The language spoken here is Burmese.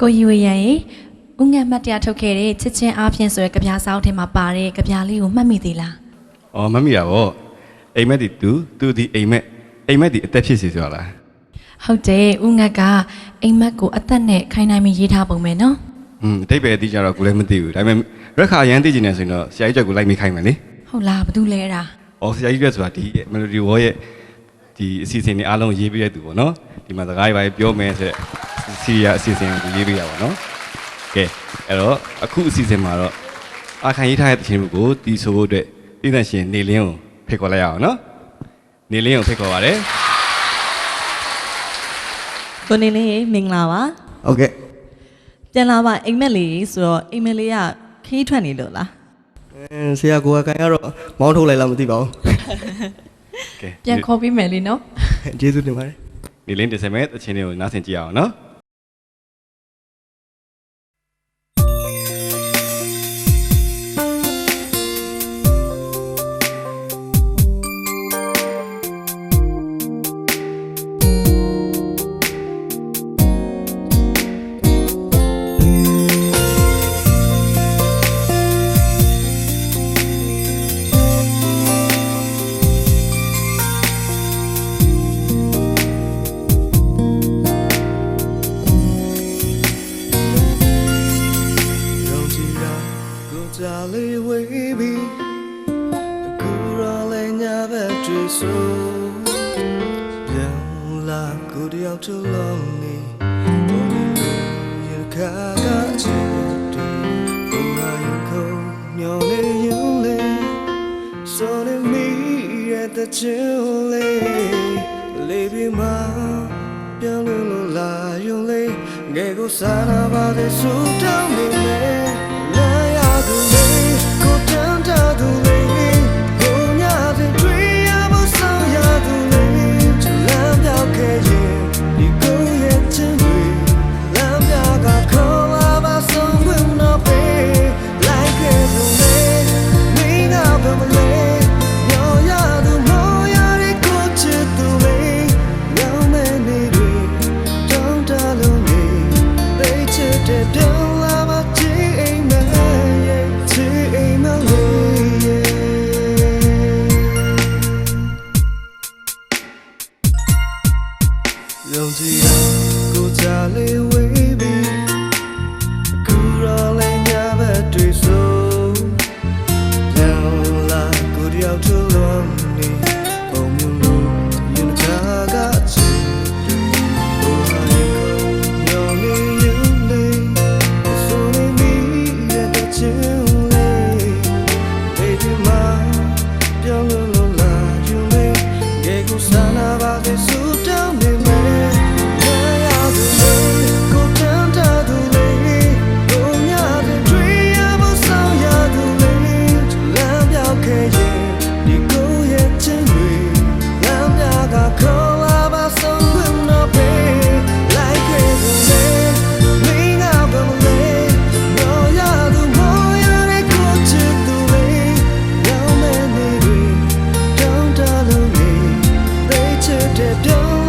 ကိုယူရန်ရေဦးငတ်မှတ်တရထုတ်ခဲ့တဲ့ချစ်ချင်းအားဖြင့်ဆိုရယ်ကြပြားစောင်းထဲမှာပါတဲ့ကြပြားလေးကိုမှတ်မိသေးလား။အော်မမီတာဗော။အိမ်မက်ဒီသူသူဒီအိမ်မက်အိမ်မက်ဒီအသက်ဖြစ်စီဆိုရလားဟုတ်တယ်ဦးငတ်ကအိမ်မက်ကိုအသက်နဲ့ခိုင်းနိုင်ပြီးရေးထားပုံပဲနော်။ဟွန်းအတိတ်ပဲအတိအကျတော့ကိုလည်းမသိဘူး။ဒါပေမဲ့ရက်ခါရမ်းသိကျင်နေဆိုရင်တော့ဆရာကြီးချက်ကိုလိုက်မိခိုင်းမယ်လေဟုတ်လားဘာတူလဲတာ။အော်ဆရာကြီးရက်ဆိုတာဒီ Melody Wall ရဲ့ဒီအစီအစဉ်တွေအားလုံးရေးပေးတဲ့သူပေါ့နော်။ဒီမှာစကားတွေပါပြောမယ်ဆိုတဲ့ စီရီယာအစီအစဉ်ကိုရေးပေးတာပေါ့နော်။ကဲအဲ့တော့အခုအစီအစဉ်မှာတော့အာခံရေးထားတဲ့တခြင်းကိုတီးဆိုဖို့အတွက်ပြည်သက်ရှင်နေလင်းကိုဖိတ်ခေါ်လိုက်ရအောင်နော်။နေလင်းကိုဖိတ်ခေါ်ပါရစေကိုနေလေးမင်္ဂလာပါဟုတ်ကဲ့ပြန်လာပါအိမ်မက်လေးဆိုတော့အိမ်မက်လေးကခီးထွက်နေလို့လားအင်းဆရာကိုကကန်ရတော့မောင်းထုတ်လိုက်လားမသိပါဘူး။ကဲပြန်ခေါ်ပြီးမယ်လीနော်ကျေးဇူးတင်ပါတယ်နေလင်းတင်ဆက်မဲ့တခြင်းတွေကိုနားဆင်ကြည့်အောင်နော် လေးဝေးပြီးအခုရောလည်းညာဘက်တွေ့ဆိုပြန်လာကိုတယောက်ထလုံးနေဘုံလို့ရခါကချစ်တူဘုံလာယခုံမျောနေရင်လေဆိုနေမိရဲ့တချင်လေးလေးပြီးမှပြန်လို့လို့လာယုံလေးငယ်ကိုစားနာပါတဲ့ဆူတောင်းနေမယ်လာရသူလေး to do